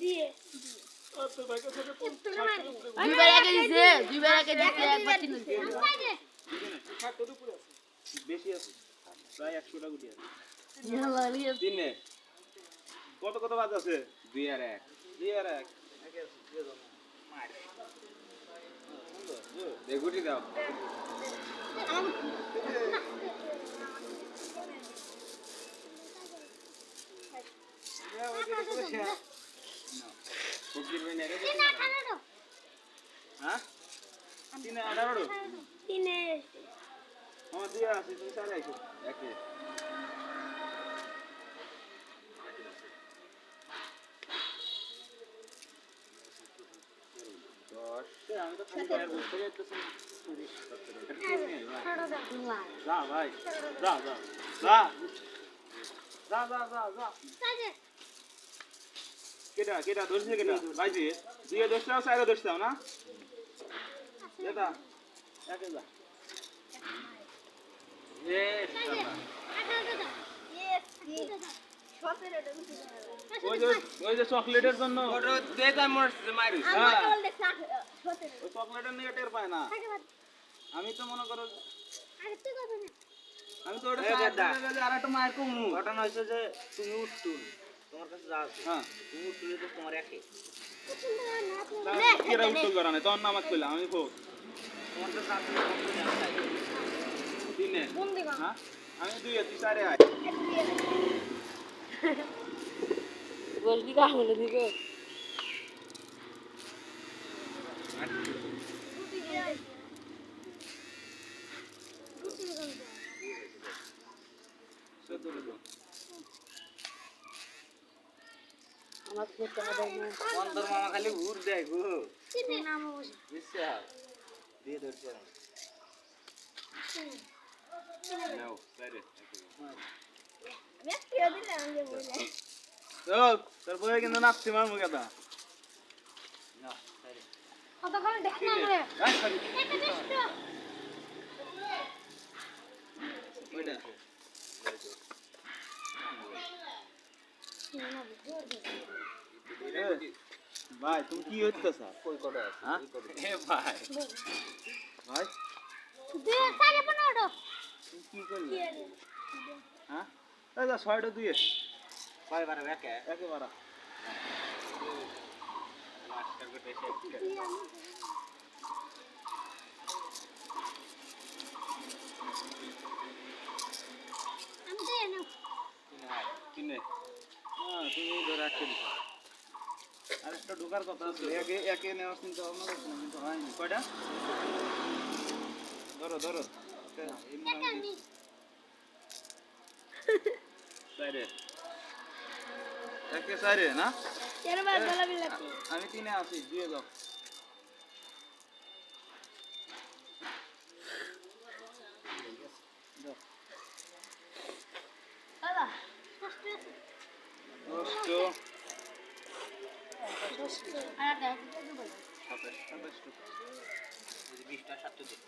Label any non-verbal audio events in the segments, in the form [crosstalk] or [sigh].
দিয়ে দুইবার একে দিছে দুইবার একে দিছে একবার তিন দিছে বেশি আছে? প্রায় একশোটা গুটি আছে। তিনে। কত কত বাজ আছে? দুই আর এক। দুই আর এক? গুটি দাও। হ্যাঁ। তিনে আঠারো। তিনে। কেটা কেটা ধরছে কেটা বাইজি দুইয়ে দশটাও চাইরে দশটাও না এটা একে যা এ সাজে আঠারো দাও ইয়েস সতেরো দাও ওই যে ওই যে চকলেটের জন্য। চকলেটের নিয়ে টের পায় না আমি তো মনে করো আমি তো ওটা। আর একটা মায়ের কমু ঘটনা হয়েছে যে তুমি উঠতুন তোমার কাছে যা হ্যাঁ তুমি উঠলে তো তোমার একে কেরা উত্তর করা নাই তখন নামাজ আমি হোক তোমার কাছে [laughs] আমি দিকে হ্যাঁ? আমি দুই তুই চারে আয়। বলবি কা হলো দিগো আমার খেতে হবে না অন্তর মামা খালি ঘুর দেয় গো। নাম বসে বিশ্বাস দিয়ে ধরছে নাও দিলে আমি বলে ও তোর বই কিন্তু নাচছি মার মুখে না সাইরে কতক্ষণ দেখ না রে ওইটা ভাই তুমি কি হইতেছ? কই কটা আছে হ্যাঁ? ভাই। ভাই? দুই সাড়ে পনেরো তুমি কি করলে হ্যাঁ এই যা ছয়টা দুই কয় বারে একে একেবারে মাস্টার কোটে শেষ আমি দেই না তিনে হ্যাঁ তুমি ধরে রাখতে দিছো আর একটা ঢোকার কথা আছে। একে একে নেওয়ার চিন্তা ভাবনা করছিলাম কিন্তু হয়নি কয়টা ধরো ধরো। চাইরে একে চাইরে না? আমি তিনে আছি দিয়ে যাও সাতাশ সাতাশটো ওই যে বিশটা সাতটা দিন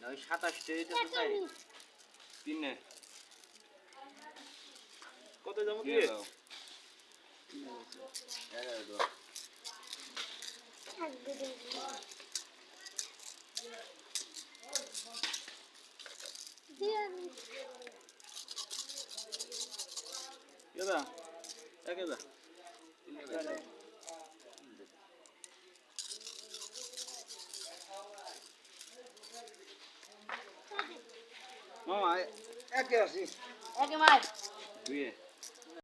না ওই তো চাই তিনে। কত যাব দিয়ে দাও। এগারো দাও। কেদা একে দা মামা একে আসিস। একে মার। দুইয়ে।